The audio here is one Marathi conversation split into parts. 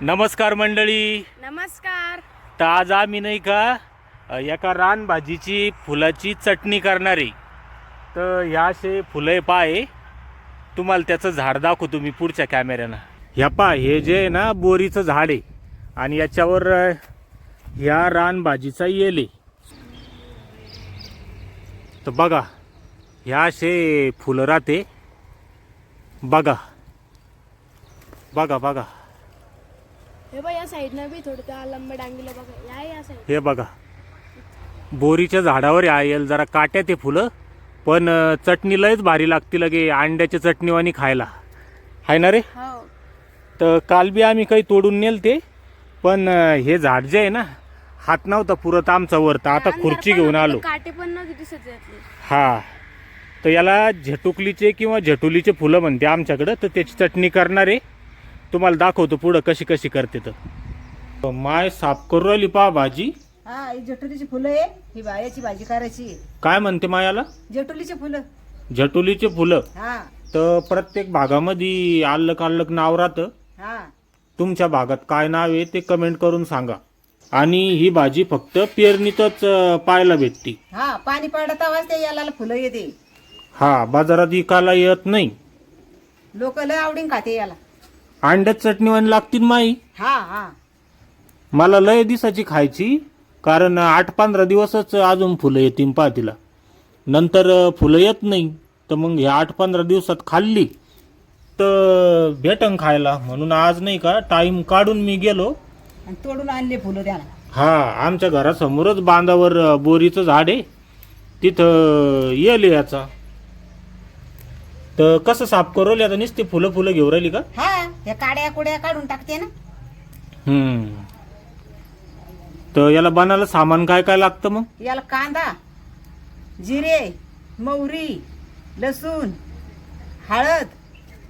नमस्कार मंडळी. नमस्कार. तर आज आम्ही नाही का एका रानभाजीची फुलाची चटणी करणार. आहे तर ह्या असे फुलं आहे पाय तुम्हाला त्याचं झाड दाखवतो मी पुढच्या कॅमेऱ्यानं ह्या पा हे जे आहे ना बोरीचं झाड आहे. आणि याच्यावर ह्या रानभाजीचा येल आहे. तर बघा ह्या असे फुलं राहते. बघा. बघा बघा. हे बघ या साईडनं बी थोडं त्या लंब डांगीला बघा. या या साईड हे बघा. बोरीच्या झाडावर येईल जरा काट्या ते फुलं. पण चटणी लयच भारी लागती लगे अंड्याच्या चटणीवानी खायला. आहे ना रे? हो. तर काल बी आम्ही काही तोडून नेल ते पण हे झाड जे आहे ना हात नव्हता पुरत आमचा वर. तर आता खुर्ची घेऊन आलो. काटे पण नव्हते दिसत यातले हा. तर याला झटुकलीचे किंवा झटुलीचे फुलं म्हणते आमच्याकडं तर त्याची चटणी करणार. आहे तुम्हाला दाखवतो पुढं कशी कशी करते तर. माय साफ करू राहिली पहा भाजी. हा ही जटुलीची फुलं आहे. ही बायाची भाजी करायची. काय म्हणते मायाला? जटुलीची फुलं. झटुलीचे फुलं? हा. तर प्रत्येक भागामध्ये आल्लक आल्लक नाव राहतं. हा. तुमच्या भागात काय नाव आहे ते कमेंट करून सांगा. आणि ही भाजी फक्त पेरणीतच अं, पाहायला भेटते. हा पाणी पडत आवाज ते याला फुलं येते. हा बाजारात विकायला येत नाही. लोक लय आवडीन खाते याला. अंड्यात चटणीवाणी लागतील माई. हा हा. मला लय दिसाची खायची कारण आठ पंधरा दिवसच अजून फुलं येतील पहा तिला. नंतर फुलं येत नाही तर मग ह्या आठ पंधरा दिवसात खाल्ली तर भेटन खायला. म्हणून आज नाही का टाइम काढून मी गेलो. आणि तोडून आणले फुलं त्याला. हा आमच्या घरासमोरच बांधावर बोरीचं झाड आहे. तिथं येल याचा. तर कसं साफ करू आता नुसती फुलं फुलं घेऊ राहिली का? हा हे काड्या कुड्या काढून टाकते ना. हम्म. तर याला बनायला सामान काय काय लागतं मग? याला कांदा जिरे मोहरी लसूण हळद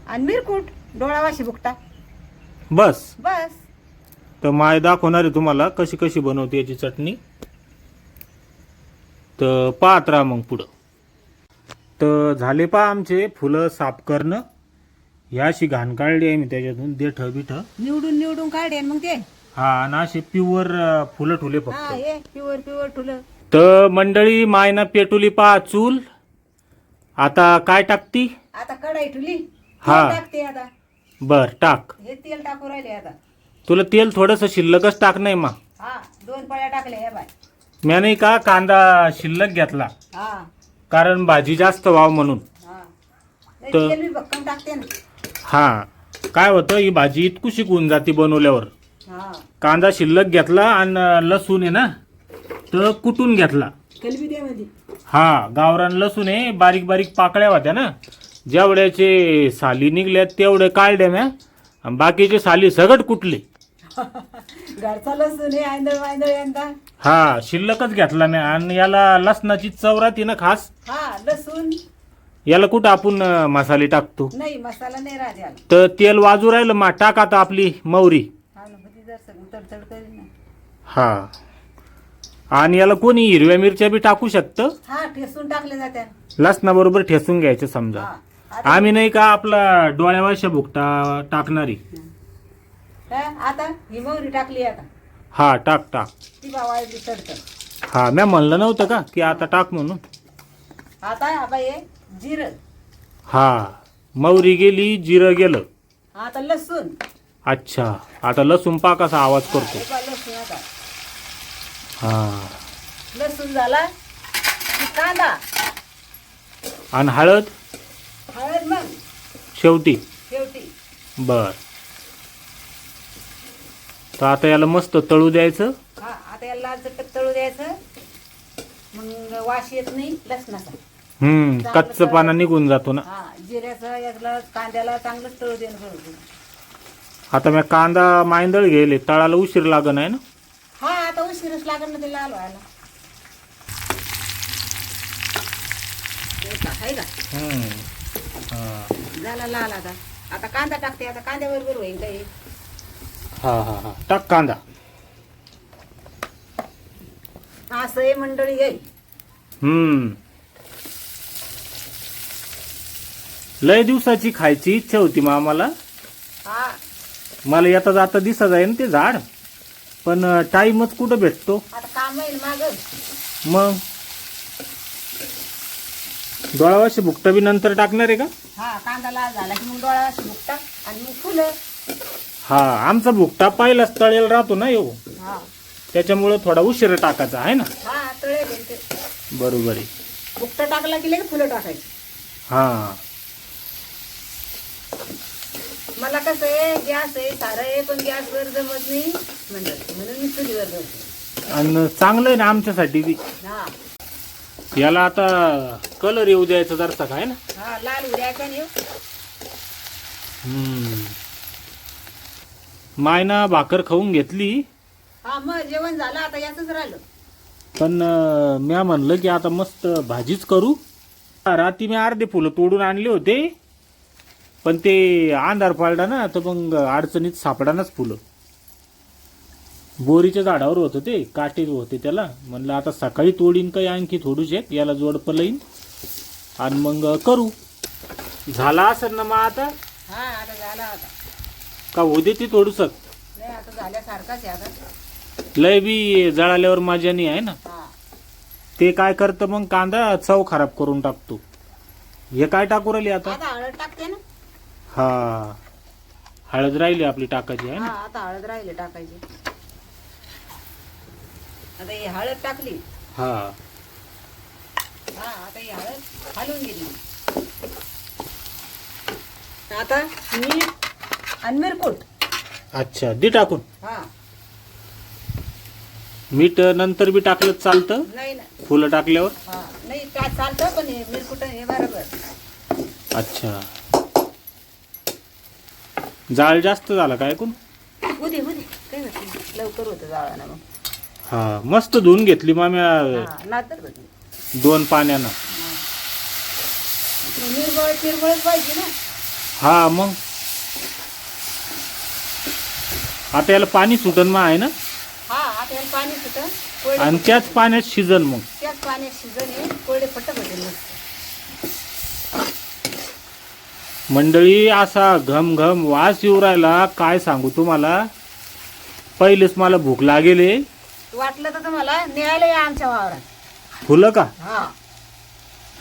आणि मिरकूट डोळावाशी बुकटा बस. बस. तर माय दाखवणार आहे तुम्हाला कशी कशी बनवते याची चटणी. तर पाहत राहा मग पुढं. तर झाले पा आमचे फुलं साफ करणं. ह्या अशी घाण काढली आहे मी त्याच्यातून देठ बिठ निवडून निवडून काढे मग ते. हा आणि असे प्युअर फुलं ठुले हा फक्त. हे प्युअर प्युअर ठुलं तर मंडळी मायना पेटुली पा चूल. आता काय टाकती? आता कढाई ठुली हा. तेल टाकते आता. बर टाक. हे तेल टाकू राहिले आता. तुला तेल थोडस शिल्लकच टाक नाही मा हा दोन पळ्या टाकल्या हे बाय. म्या नाही का कांदा शिल्लक घेतला? हा. कारण भाजी जास्त व्हाव म्हणून. हा. तर- तेल बी भक्कम टाकते ना. हा. काय होतं ही भाजी इतकू शिकवून जाते बनवल्यावर. हा. कांदा शिल्लक घेतला आणि लसूण आहे ना तर कुटून घेतला. कलबी दे मध्ये हा गावरान लसूण आहे बारीक बारीक पाकळ्या होत्या ना. जेवढ्याचे साली निघल्या तेवढे काढले म्या. आणि बाकीचे साली सगट कुटले. घरचा लसूण हे आंधळ वांदळ यंदा. हा शिल्लकच घेतला म्या आणि याला लसणाची चव राहते ना खास. हा लसूण. याला कुठं आपण अं, मसाले टाकतो? नाही मसाला नाही राहत याला. तर तेल वाजू राहिलं मा टाक आता आपली मौरी. हा ना भजी जर सगळं तडतड करीन ना. हा. आणि याला कोणी हिरव्या मिरच्या बी टाकू शकतं? हा ठेसून टाकले जाते लसणाबरोबर ठेसून घ्यायचं समजा. हा. आता आम्ही नाही का आपला डोळ्यावाशा भुकटा टाकणारी. आता ही मोहरी टाकली आता. हा टाक टाक. ती बावाळली तडतड हा म्या म्हणलं नव्हतं का की आता टाक म्हणून? आता आता हे जिरं. हा मौरी गेली जिरं गेलं. आता लसूण. अच्छा आता लसूण कसा आवाज करतो. हे लसूण आता. हा. लसूण झाला की कांदा. आणि हळद? हळद मग. शेवटी. शेवटी. बर. तर आता याला मस्त तळू द्यायचं. हा आता याला लाल चटक तळू द्यायचं. मग वास येत नाही लसणाचा. हम्म कच्चं पाना निघून जातो ना. हा जिऱ्याचं याला कांद्याला चांगलंच तळू देणं बरोबर. आता मी कांदा मायंदळ गेले तळाला उशीर लागण आहे ना? हा आता उशीरच लागेल ना ते लाल व्हायला. हे का, आहे का? हम्म. हा. झाला लाल आता. आता कांदा टाकते आता कांद्याबरोबर होईल काही. हा हा हा. टाक कांदा. असं मंडळी येईल हम्म. लय दिवसाची खायची इच्छा होती मग आम्हाला हा. मला येता जाता दिसत आहे ना ते झाड. पण टाईमच कुठं भेटतो? आता काम येईल माग. मग? डोळावाशी भुकटा बी नंतर टाकणार आहे का? हा कांदा लाल झाला की मग डोळा बुकटा आणि मग फुलं. हा आमचा भुकटा पहिलाच तळेल राहतो ना येऊ. हा. त्याच्यामुळं थोडा उशीर टाकायचा आहे ना? हा तळेल ते. बरोबर आहे. बुकटा टाकला की लगेच फुलं टाकायची. हा. मला कसं आहे गॅस आहे सारं आहे पण गॅसवर जमत नाही म्हणून मी चुलीवर आणि चांगलं आहे ना आमच्यासाठी बी. हा. याला आता कलर येऊ द्यायचा जरसा काय ना? हा लाल उड्याचा नेऊ हम्म. मायना भाकर खाऊन घेतली. हा मग जेवण झालं आता याच राहिलं. पण अं, म्या म्हणलं की आता मस्त भाजीच करू. रात्री मी अर्धे फुलं तोडून आणले होते. पण ते अंधार पाळला ना तर मग अडचणीत सापडानाच फुलं. बोरीच्या झाडावर होतं ते काटे होते त्याला. म्हणलं आता सकाळी तोडीन काही आणखी थोडूशे याला जोडपं लाईन आणि मग करू. झाला असेल ना मग आता? हा आता झाला आता. का होते ती थोडूसक नाही आता झाल्यासारखाच आहे आता. लय बी जळाल्यावर माझ्यानी आहे ना. हा. ते काय करतं मग कांदा चव खराब करून टाकतो. हे काय टाकू राहिली आता? आता हळद टाकते ना. हा. हळद राहिली आपली टाकायची आहे हा ना आता हळद राहिले टाकायची. आता ही हळद टाकली. हा. हा आता ही हळद घालून गेली आता मीठ आणि मिरकूट. अच्छा दे टाकून? हा. मीठ नंतर बी टाकलं तर चालतं? नाही ना फुलं टाकल्यावर? हा नाही काय चालतं पण हे मिरकुट हे बरोबर. अच्छा. जाळ जास्त झाला काय ऐकून उदे उदे. लवकर होतं जाळानं मग. हा मस्त धुवून घेतली माम्या हा नातर होती दोन पाण्यानं. पाहिजे ना. हा मग. आता याला पाणी सुटन मग आहे ना? हा आता याला पाणी सुटं कोरडे आणि त्याच पाण्यात शिजन मग. त्याच पाण्यात शिजन कोरडे मंडळी असा घम घम वास येऊ राहिला काय सांगू तुम्हाला? पहिलेच मला भूक लागेले वाटलं तर तुम्हाला न्यायला या आमच्या वावरात. फुलं का? हा.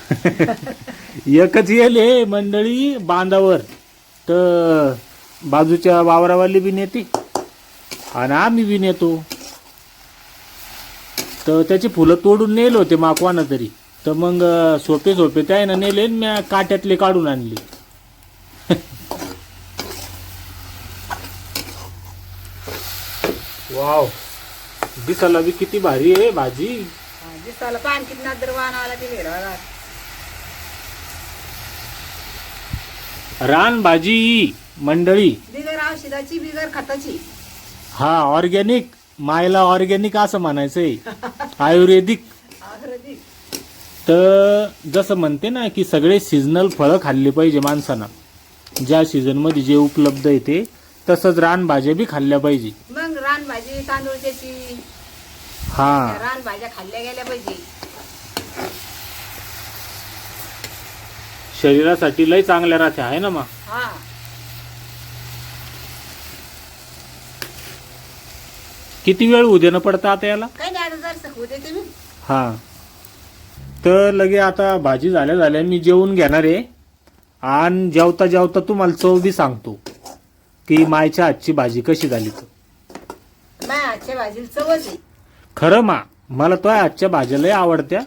एकच येले मंडळी बांधावर. तर बाजूच्या वावरावाली बी नेते. आणि आम्ही बी नेतो. तर त्याची फुलं तोडून नेले होते माकवानं तरी. तर मग सोपे सोपे त्यानं नेले म्या काट्यातले काढून आणले. वाव. दिसायला बी किती भारी आहे भाजी. दिसायला पान किती नादर रान भाजी मंडळी. बिगर औषधाची बिगर खताची. हा ऑर्गॅनिक. मायला ऑर्गॅनिक असं म्हणायचंय. आयुर्वेदिक. आयुर्वेदिक. तर जसं म्हणते ना की सगळे सीझनल फळं खाल्ली पाहिजे माणसानं. ज्या सीझनमध्ये जे उपलब्ध आहे ते तसंच रानभाज्या बी खाल्ल्या पाहिजे. मग रानभाजी हा. रानभाज्या खाल्ल्या गेल्या पाहिजे. शरीरासाठी लय चांगल्या राहते आहे ना मग? हा. किती वेळ उद्यानं पडतं आता याला? काही नाही आता जर सखू देते मी हा. तर लगे आता भाजी झाल्या झाल्या मी जेवून घेणार आहे. आणि जेवता जेवता तुम्हाला चव बी सांगतो. की मायच्या हातची भाजी कशी झाली तर. नाही आजच्या भाजीला चवच आहे. खरं मा मला तो आजच्या भाज्या लय आवडत्या.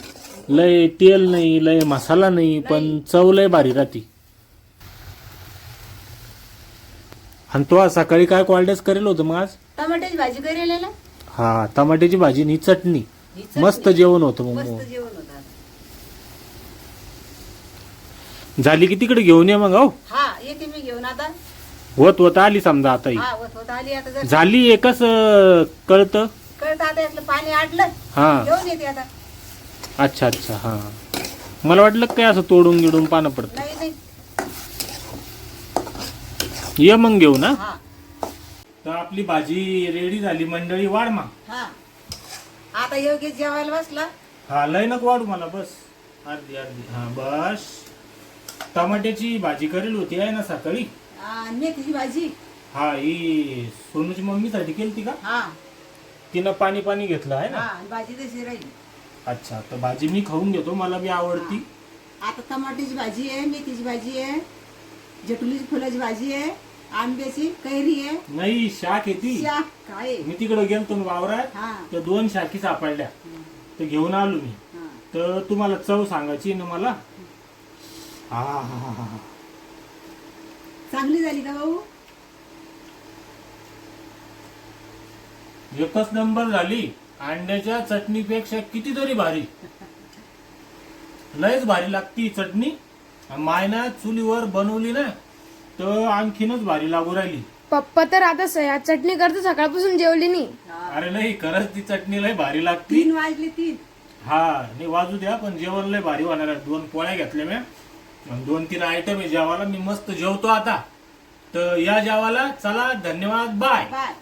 लय तेल नाही लय मसाला नाही पण चव लय भारी राहती. आणि तो आज सकाळी काय क्वालिटीच करेल होतं मग आज? टमाट्याची भाजी करेल ना हा टमाट्याची भाजी आणि ही चटणी. मस्त जेवण होतं मग. मस्त जेवण होतं आता. झाली की तिकडे घेऊन ये मग हो. हा येते मी घेऊन आता. होत होत आली समजा आता ही. हा होत होत आली आता जर. झाली एकच कळतं? कळत आता यातलं पाणी आटलं. हा. घेऊन येते आता. अच्छा अच्छा हा. मला वाटलं काय असं तोडून गिडून पानं पडतं. नाही नाही. ये मग घेऊ ना हा. तर आपली भाजी रेडी झाली मंडळी वाढ मा हा. आता योग्य जेवायला बसला? हा लय नको वाढू मला बस. अर्धी अर्धी. हा बस. टमाट्याची भाजी करेल होती आहे ना सकाळी? आणि मेथीची भाजी? हा ही सोनूची मम्मीसाठी केली ती का? हा. तिनं पाणी पाणी घेतलं आहे हा ना आणि भाजी तशी राहिली. अच्छा तर भाजी मी खाऊन घेतो मला बी आवडती. आता टमाट्याची भाजी आहे मेथीची भाजी आहे जटुलीची फुलाची भाजी आहे. आंब्याची कैरी आहे. नाही शाक आहे ती. शाक काय? मी तिकडे गेलतो ना वावरात. हा. तर दोन शाकी सापडल्या. तर घेऊन आलो मी. हा. तर तुम्हाला चव सांगायची ना मला? हा हा हा हा हा. चांगली झाली का भाऊ? एकच नंबर झाली. अंड्याच्या चटणीपेक्षा कितीतरी भारी. लयच भारी लागती ही चटणी. मायना चुलीवर बनवली ना तर आणखीनच भारी लागू राहिली. पप्पा तर आता स- या चटणी करता सकाळपासून जेवली नाही. अरे नाही खरंच ती चटणी लय भारी लागती. तीन वाजले तीन हा नाही वाजू द्या पण जेवण लय भारी होणार आहे. दोन पोळ्या घेतल्या मी आणि दोन तीन आयटम आहे जेवायला. मी मस्त जेवतो आता. तर या जेवायला चला धन्यवाद बाय. बाय.